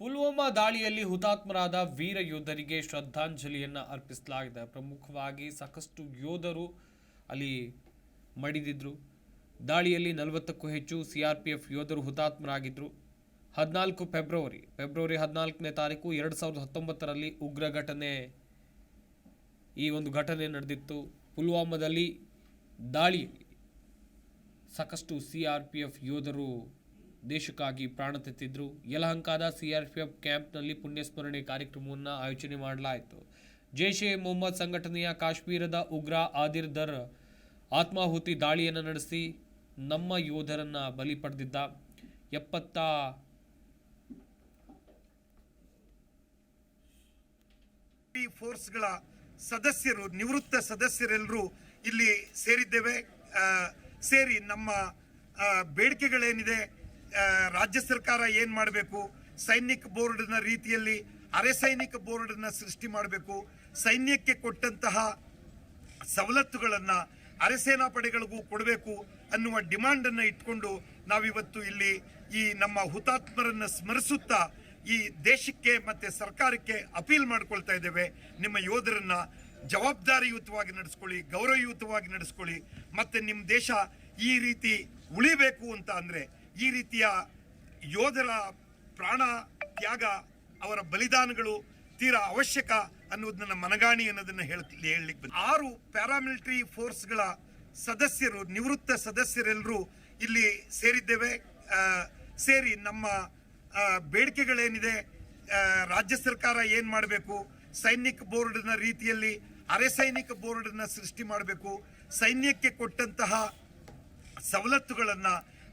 ಪುಲ್ವಾಮಾ ದಾಳಿಯಲ್ಲಿ ಹುತಾತ್ಮರಾದ ವೀರ ಯೋಧರಿಗೆ ಶ್ರದ್ಧಾಂಜಲಿಯನ್ನು ಅರ್ಪಿಸಲಾಗಿದೆ. ಪ್ರಮುಖವಾಗಿ ಸಾಕಷ್ಟು ಯೋಧರು ಅಲ್ಲಿ ಮಡಿದಿದ್ರು. ದಾಳಿಯಲ್ಲಿ ನಲವತ್ತಕ್ಕೂ ಹೆಚ್ಚು ಸಿಆರ್ಪಿಎಫ್ ಯೋಧರು ಹುತಾತ್ಮರಾಗಿದ್ದರು ಹದಿನಾಲ್ಕು ಫೆಬ್ರವರಿ ಫೆಬ್ರವರಿ ಹದಿನಾಲ್ಕನೇ ತಾರೀಕು ಎರಡು ಸಾವಿರದ ಹತ್ತೊಂಬತ್ತರಲ್ಲಿ ಉಗ್ರ ಘಟನೆ, ಈ ಒಂದು ಘಟನೆ ನಡೆದಿತ್ತು. ಪುಲ್ವಾಮಾದಲ್ಲಿ ದಾಳಿಯಲ್ಲಿ ಸಾಕಷ್ಟು ಸಿ ಆರ್ ಪಿ ಎಫ್ ಯೋಧರು ದೇಶಕ್ಕಾಗಿ ಪ್ರಾಣ ತೆತ್ತಿದ್ರು. ಯಲಹಂಕಾದ ಸಿಆರ್ಪಿಎಫ್ ಕ್ಯಾಂಪ್ನಲ್ಲಿ ಪುಣ್ಯಸ್ಮರಣೆ ಕಾರ್ಯಕ್ರಮವನ್ನು ಆಯೋಜನೆ ಮಾಡಲಾಯಿತು. ಜೈಷ್ ಎ ಮೊಹಮ್ಮದ್ ಸಂಘಟನೆಯ ಕಾಶ್ಮೀರದ ಉಗ್ರ ಆದಿರ್ ದರ್ ಆತ್ಮಾಹುತಿ ದಾಳಿಯನ್ನು ನಡೆಸಿ ನಮ್ಮ ಯೋಧರನ್ನ ಬಲಿ ಪಡೆದಿದ್ದ. ಎಪ್ಪತ್ತ ಫೋರ್ಸ್ಗಳ ಸದಸ್ಯರು, ನಿವೃತ್ತ ಸದಸ್ಯರೆಲ್ಲರೂ ಇಲ್ಲಿ ಸೇರಿದ್ದೇವೆ. ಸೇರಿ ನಮ್ಮ ಬೇಡಿಕೆಗಳೇನಿದೆ ರಾಜ್ಯ ಸರ್ಕಾರ ಏನು ಮಾಡಬೇಕು? ಸೈನಿಕ ಬೋರ್ಡ್ನ ರೀತಿಯಲ್ಲಿ ಅರೆ ಸೈನಿಕ ಬೋರ್ಡ್ನ ಸೃಷ್ಟಿ ಮಾಡಬೇಕು. ಸೈನ್ಯಕ್ಕೆ ಕೊಟ್ಟಂತಹ ಸವಲತ್ತುಗಳನ್ನ ಅರೆಸೇನಾ ಪಡೆಗಳಿಗೂ ಕೊಡಬೇಕು ಅನ್ನುವ ಡಿಮಾಂಡ್ ಅನ್ನ ಇಟ್ಕೊಂಡು ನಾವಿವತ್ತು ಇಲ್ಲಿ ಈ ನಮ್ಮ ಹುತಾತ್ಮರನ್ನು ಸ್ಮರಿಸುತ್ತಾ ಈ ದೇಶಕ್ಕೆ ಮತ್ತೆ ಸರ್ಕಾರಕ್ಕೆ ಅಪೀಲ್ ಮಾಡ್ಕೊಳ್ತಾ ಇದ್ದೇವೆ. ನಿಮ್ಮ ಯೋಧರನ್ನು ಜವಾಬ್ದಾರಿಯುತವಾಗಿ ನಡೆಸ್ಕೊಳ್ಳಿ, ಗೌರವಯುತವಾಗಿ ನಡೆಸ್ಕೊಳ್ಳಿ. ಮತ್ತೆ ನಿಮ್ಮ ದೇಶ ಈ ರೀತಿ ಉಳಿಬೇಕು ಅಂತ ಅಂದ್ರೆ ಈ ರೀತಿಯ ಯೋಧರ ಪ್ರಾಣ ತ್ಯಾಗ, ಅವರ ಬಲಿದಾನಗಳು ತೀರಾ ಅವಶ್ಯಕ ಅನ್ನೋದನ್ನ ಮನಗಾಣಿ ಅನ್ನೋದನ್ನ ಹೇಳ್ ಹೇಳಲಿಕ್ಕೆ ಆರು ಪ್ಯಾರಾಮಿಲಿಟರಿ ಫೋರ್ಸ್ಗಳ ಸದಸ್ಯರು, ನಿವೃತ್ತ ಸದಸ್ಯರೆಲ್ಲರೂ ಇಲ್ಲಿ ಸೇರಿದ್ದೇವೆ. ಸೇರಿ ನಮ್ಮ ಬೇಡಿಕೆಗಳೇನಿದೆ ರಾಜ್ಯ ಸರ್ಕಾರ ಏನ್ ಮಾಡಬೇಕು, ಸೈನಿಕ ಬೋರ್ಡ್ನ ರೀತಿಯಲ್ಲಿ ಅರೆ ಸೈನಿಕ ಬೋರ್ಡ್ನ ಸೃಷ್ಟಿ ಮಾಡಬೇಕು, ಸೈನ್ಯಕ್ಕೆ ಕೊಟ್ಟಂತಹ ಸವಲತ್ತುಗಳನ್ನ